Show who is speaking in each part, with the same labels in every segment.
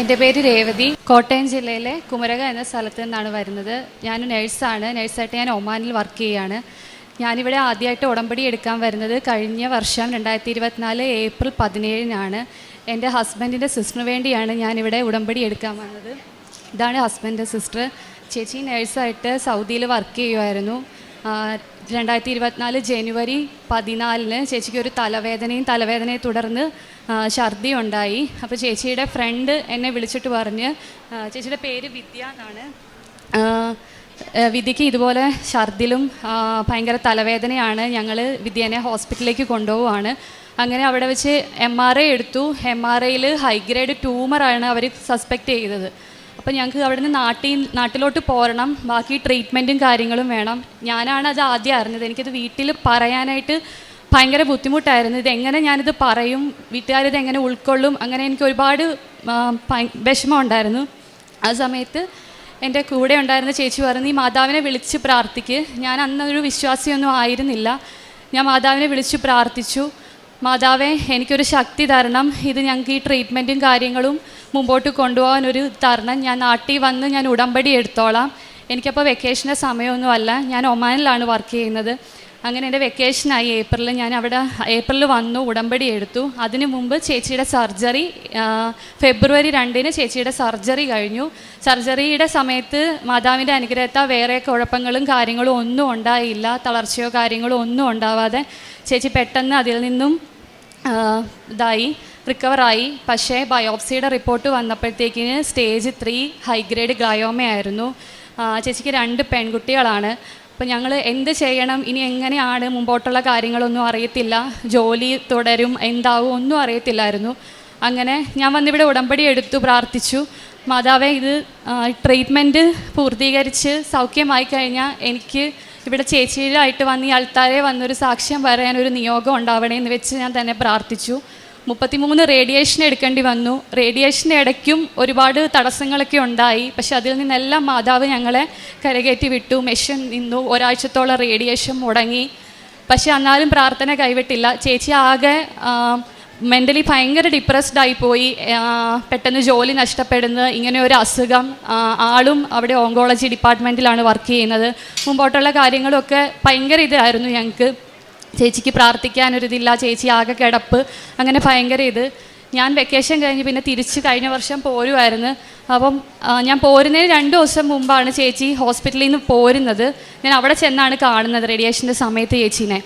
Speaker 1: എന്റെ പേര് രേവതി. കോട്ടയം ജില്ലയിലെ കുമരക എന്ന സ്ഥലത്ത് നിന്നാണ് വരുന്നത്. ഞാൻ നഴ്സാണ്. നഴ്സായിട്ട് ഞാൻ ഒമാനിൽ വർക്ക് ചെയ്യുകയാണ് ഞാനിവിടെ ആദ്യമായിട്ട് ഉടമ്പടി എടുക്കാൻ വരുന്നത് കഴിഞ്ഞ വർഷം രണ്ടായിരത്തി ഇരുപത്തിനാല് ഏപ്രിൽ പതിനേഴിനാണ്. എന്റെ ഹസ്ബൻഡിന്റെ സിസ്റ്ററിന് വേണ്ടിയാണ് ഞാനിവിടെ ഉടമ്പടി എടുക്കാൻ വന്നത്. ഇതാണ് ഹസ്ബൻഡിന്റെ സിസ്റ്റർ. ചേച്ചി നഴ്സായിട്ട് സൗദിയിൽ വർക്ക് ചെയ്യുമായിരുന്നു രണ്ടായിരത്തി ഇരുപത്തിനാല് ജനുവരി പതിനാലിന് ചേച്ചിക്ക് ഒരു തലവേദനയും തലവേദനയെ തുടർന്ന് ഛർദി ഉണ്ടായി. അപ്പോൾ ചേച്ചിയുടെ ഫ്രണ്ട് എന്നെ വിളിച്ചിട്ട് പറഞ്ഞ് ചേച്ചിയുടെ പേര് വിദ്യ എന്നാണ്. വിദ്യയ്ക്ക് ഇതുപോലെ ഛർദിലും ഭയങ്കര തലവേദനയാണ്. ഞങ്ങൾ വിദ്യേനെ ഹോസ്പിറ്റലിലേക്ക് കൊണ്ടുപോവുകയാണ്. അങ്ങനെ അവിടെ വെച്ച് എം ആർ ഐ എടുത്തു. എം ആർ ഐയിൽ ഹൈഗ്രേഡ് ട്യൂമറാണ് അവർ സസ്പെക്റ്റ് ചെയ്തത്. അപ്പോൾ ഞങ്ങൾക്ക് അവിടെ നിന്ന് നാട്ടിൽ നാട്ടിലോട്ട് പോരണം. ബാക്കി ട്രീറ്റ്മെന്റും കാര്യങ്ങളും വേണം. ഞാനാണ് അത് ആദ്യം അറിഞ്ഞത്. എനിക്കത് വീട്ടിൽ പറയാനായിട്ട് ഭയങ്കര ബുദ്ധിമുട്ടായിരുന്നു. ഇതെങ്ങനെ ഞാനിത് പറയും? വീട്ടുകാരിത് എങ്ങനെ ഉൾക്കൊള്ളും? അങ്ങനെ എനിക്ക് ഒരുപാട് ആ, വിഷമം ഉണ്ടായിരുന്നു. ആ സമയത്ത് എന്റെ കൂടെ ഉണ്ടായിരുന്ന ചേച്ചി പറഞ്ഞു നീ മാതാവിനെ വിളിച്ച് പ്രാർത്ഥിക്ക്. ഞാൻ അന്നൊരു വിശ്വാസിയൊന്നും ആയിരുന്നില്ല. ഞാൻ മാതാവിനെ വിളിച്ച് പ്രാർത്ഥിച്ചു. മാതാവേ എനിക്കൊരു ശക്തി തരണം. ഇത് ഞങ്ങൾക്ക് ഈ ട്രീറ്റ്മെന്റും കാര്യങ്ങളും മുമ്പോട്ട് കൊണ്ടുപോകാൻ ഒരു തരണം. ഞാൻ നാട്ടിൽ വന്ന് ഞാൻ ഉടമ്പടി എടുത്തോളാം. എനിക്കപ്പോൾ വെക്കേഷന്റെ സമയമൊന്നുമല്ല ഞാൻ ഒമാനിലാണ് വർക്ക് ചെയ്യുന്നത്. അങ്ങനെ എന്റെ വെക്കേഷനായി ഏപ്രിലിൽ ഞാൻ അവിടെ ഏപ്രിലിൽ വന്നു ഉടമ്പടി എടുത്തു. അതിനു മുമ്പ് ചേച്ചിയുടെ സർജറി ഫെബ്രുവരി രണ്ടിന് ചേച്ചിയുടെ സർജറി കഴിഞ്ഞു. സർജറിയുടെ സമയത്ത് മാതാവിന്റെ അനുഗ്രഹത്താൽ വേറെ കുഴപ്പങ്ങളും കാര്യങ്ങളും ഒന്നും ഉണ്ടായില്ല. തളർച്ചയോ കാര്യങ്ങളോ ഒന്നും ഉണ്ടാവാതെ ചേച്ചി പെട്ടെന്ന് അതിൽ നിന്നും ഇതായി റിക്കവറായി പക്ഷേ ബയോപ്സിയുടെ റിപ്പോർട്ട് വന്നപ്പോഴത്തേക്കിന് സ്റ്റേജ് ത്രീ ഹൈഗ്രേഡ് ഗ്ലയോമയായിരുന്നു. ചേച്ചിക്ക് രണ്ട് പെൺകുട്ടികളാണ്. അപ്പോൾ ഞങ്ങൾ എന്ത് ചെയ്യണം? ഇനി എങ്ങനെയാണ് മുമ്പോട്ടുള്ള കാര്യങ്ങളൊന്നും അറിയത്തില്ല. ജോലി തുടരും എന്താവും ഒന്നും അറിയത്തില്ലായിരുന്നു. അങ്ങനെ ഞാൻ വന്നിവിടെ ഉടമ്പടി എടുത്തു പ്രാർത്ഥിച്ചു. മാതാവേ ഇത് ട്രീറ്റ്മെന്റ് പൂർത്തീകരിച്ച് സൗഖ്യമായി കഴിഞ്ഞാൽ എനിക്ക് ഇവിടെ ചേച്ചിയിലായിട്ട് വന്ന് ഈ അൾത്താരെ വന്നൊരു സാക്ഷ്യം പറയാൻ ഒരു നിയോഗം ഉണ്ടാവണേ എന്ന് വെച്ച് ഞാൻ തന്നെ പ്രാർത്ഥിച്ചു. മുപ്പത്തിമൂന്ന് റേഡിയേഷൻ എടുക്കേണ്ടി വന്നു. റേഡിയേഷന്റെ ഇടയ്ക്കും ഒരുപാട് തടസ്സങ്ങളൊക്കെ ഉണ്ടായി. പക്ഷെ അതിൽ നിന്നെല്ലാം മാതാവ് ഞങ്ങളെ കരകയറ്റി വിട്ടു. മെഷീൻ നിന്നു. ഒരാഴ്ചത്തോളം റേഡിയേഷൻ മുടങ്ങി. പക്ഷെ എന്നാലും പ്രാർത്ഥന കൈവിട്ടില്ല. ചേച്ചി ആകെ മെന്റലി ഭയങ്കര ഡിപ്രസ്ഡ് ആയിപ്പോയി പെട്ടെന്ന് ജോലി നഷ്ടപ്പെടുന്നു. ഇങ്ങനെ ഒരു അസുഖം ആളും അവിടെ ഓങ്കോളജി ഡിപ്പാർട്ട്മെന്റിലാണ് വർക്ക് ചെയ്യുന്നത്. മുമ്പോട്ടുള്ള കാര്യങ്ങളൊക്കെ ഭയങ്കര ഇതായിരുന്നു ഞങ്ങൾക്ക് ചേച്ചിക്ക് പ്രാർത്ഥിക്കാനൊരിതില്ല ചേച്ചി ആകെ കിടപ്പ്. അങ്ങനെ ഭയങ്കര ഇത്. ഞാൻ വെക്കേഷൻ കഴിഞ്ഞ് പിന്നെ തിരിച്ച് കഴിഞ്ഞ വർഷം പോരുമായിരുന്നു അപ്പം ഞാൻ പോരുന്നതിന് രണ്ട് ദിവസം മുമ്പാണ് ചേച്ചി ഹോസ്പിറ്റലിൽ നിന്ന് പോരുന്നത്. ഞാൻ അവിടെ ചെന്നാണ് കാണുന്നത് റേഡിയേഷന്റെ സമയത്ത് ചേച്ചീനെ.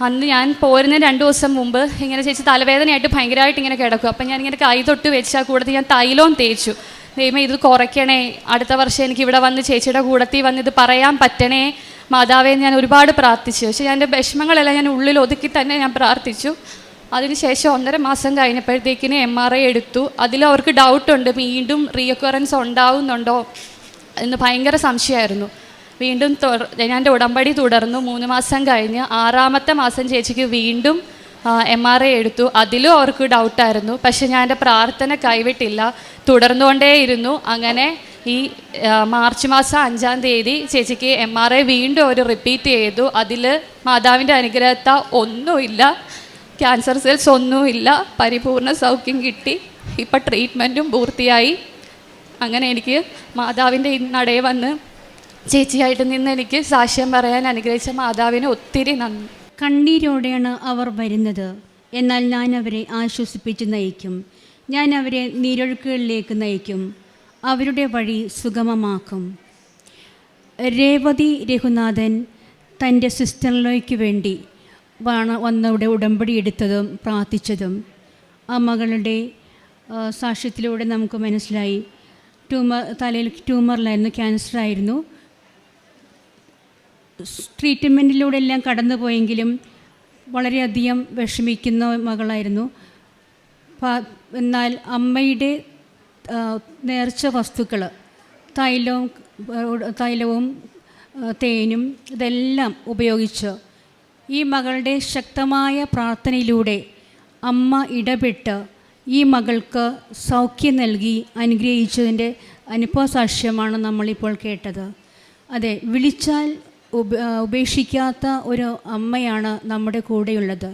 Speaker 1: അന്ന് ഞാൻ പോരുന്ന രണ്ട് ദിവസം മുമ്പ് ഇങ്ങനെ ചേച്ചി തലവേദനയായിട്ട് ഭയങ്കരമായിട്ട് ഇങ്ങനെ കിടക്കും. അപ്പം ഞാൻ ഇങ്ങനെ കൈ തൊട്ട് വെച്ചാൽ കൂടത്തിൽ ഞാൻ തൈലവും തേച്ചു. ദൈവം ഇത് കുറയ്ക്കണേ. അടുത്ത വർഷം എനിക്ക് ഇവിടെ വന്ന് ചേച്ചിയുടെ കൂടത്തിൽ വന്ന് ഇത് പറയാൻ പറ്റണേ. മാതാവേ ഞാൻ ഒരുപാട് പ്രാർത്ഥിച്ചു. പക്ഷേ എന്റെ വിഷമങ്ങളെല്ലാം ഞാൻ ഉള്ളിൽ ഒതുക്കി തന്നെ ഞാൻ പ്രാർത്ഥിച്ചു. അതിനുശേഷം ഒന്നര മാസം കഴിഞ്ഞപ്പോഴത്തേക്കിന് എം ആർ ഐ എടുത്തു. അതിൽ അവർക്ക് ഡൗട്ടുണ്ട് വീണ്ടും റീഅക്വറൻസ് ഉണ്ടാവുന്നുണ്ടോ? എന്ന് ഭയങ്കര സംശയമായിരുന്നു. വീണ്ടും എന്റെ ഉടമ്പടി തുടർന്നു. മൂന്ന് മാസം കഴിഞ്ഞ് ആറാമത്തെ മാസം ചേച്ചിക്ക് വീണ്ടും എം ആർ ഐ എടുത്തു. അതിലും അവർക്ക് ഡൗട്ടായിരുന്നു. പക്ഷെ ഞാൻ എന്റെ പ്രാർത്ഥന കൈവിട്ടില്ല. തുടർന്നുകൊണ്ടേയിരുന്നു. അങ്ങനെ ഈ മാർച്ച് മാസം അഞ്ചാം തീയതി ചേച്ചിക്ക് എം ആർ ഐ വീണ്ടും ഒരു റിപ്പീറ്റ് ചെയ്തു. അതിൽ മാതാവിന്റെ അനുഗ്രഹത്താൽ ഒന്നുമില്ല. ക്യാൻസർ സെൽസ് ഒന്നുമില്ല. പരിപൂർണ സൗഖ്യം കിട്ടി. ഇപ്പം ട്രീറ്റ്മെന്റും പൂർത്തിയായി. അങ്ങനെ എനിക്ക് മാതാവിന്റെ ഈ വന്ന് ചേച്ചിയായിട്ട് നിന്ന് എനിക്ക് സാക്ഷ്യം പറയാൻ അനുഗ്രഹിച്ച മാതാവിന് ഒത്തിരി നന്ദി.
Speaker 2: കണ്ണീരോടെയാണ് അവർ വരുന്നത്. എന്നാൽ ഞാൻ അവരെ ആശ്വസിപ്പിച്ച് നയിക്കും. ഞാൻ അവരെ നീരൊഴുക്കുകളിലേക്ക് നയിക്കും. അവരുടെ വഴി സുഗമമാക്കും. രേവതി രഘുനാഥൻ തന്റെ സിസ്റ്ററിലേക്ക് വേണ്ടി വാണ വന്നവിടെ ഉടമ്പടി എടുത്തതും പ്രാർത്ഥിച്ചതും ആ മകളുടെ സാക്ഷ്യത്തിലൂടെ നമുക്ക് മനസ്സിലായി. ട്യൂമർ തലയിൽ ട്യൂമറിലായിരുന്നു ക്യാൻസറായിരുന്നു. ട്രീറ്റ്മെന്റിലൂടെ എല്ലാം കടന്നു പോയെങ്കിലും വളരെയധികം വിഷമിക്കുന്ന മകളായിരുന്നു. എന്നാൽ അമ്മയുടെ നേർച്ച വസ്തുക്കൾ തൈലവും തൈലവും തേനും ഇതെല്ലാം ഉപയോഗിച്ച് ഈ മകളുടെ ശക്തമായ പ്രാർത്ഥനയിലൂടെ അമ്മ ഇടപെട്ട് ഈ മകൾക്ക് സൗഖ്യം നൽകി അനുഗ്രഹിച്ചതിന്റെ അനുഭവ സാക്ഷ്യമാണ് നമ്മളിപ്പോൾ കേട്ടത്. അതെ വിളിച്ചാൽ ഉപേക്ഷിക്കാത്ത ഒരു അമ്മയാണ് നമ്മുടെ കൂടെയുള്ളത്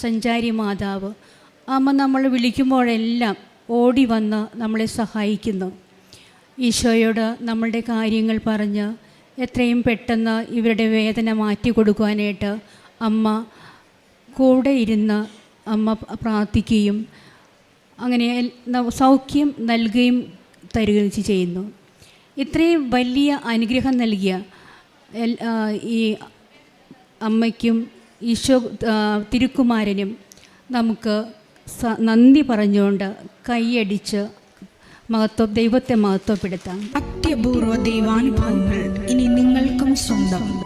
Speaker 2: സഞ്ചാരി മാതാവ്. അമ്മ നമ്മൾ വിളിക്കുമ്പോഴെല്ലാം ഓടി വന്ന് നമ്മളെ സഹായിക്കുന്നു. ഈശോയോട് നമ്മളുടെ കാര്യങ്ങൾ പറഞ്ഞ് എത്രയും പെട്ടെന്ന് ഇവരുടെ വേദന മാറ്റി കൊടുക്കുവാനായിട്ട് അമ്മ കൂടെ ഇരുന്ന് അമ്മ പ്രാർത്ഥിക്കുകയും അങ്ങനെ സൗഖ്യം നൽകുകയും തരികയും ചെയ്യുന്നു. ഇത്രയും വലിയ അനുഗ്രഹം നൽകിയ ഈ അമ്മയ്ക്കും ഈശോ തിരുക്കുമാരനും നമുക്ക് നന്ദി പറഞ്ഞുകൊണ്ട് കൈയടിച്ച് മഹത്വ ദൈവത്തെ മഹത്വപ്പെടുത്താം.
Speaker 3: അത്യപൂർവ ദൈവാനുഭവങ്ങൾ ഇനി നിങ്ങൾക്കും സ്വന്തം.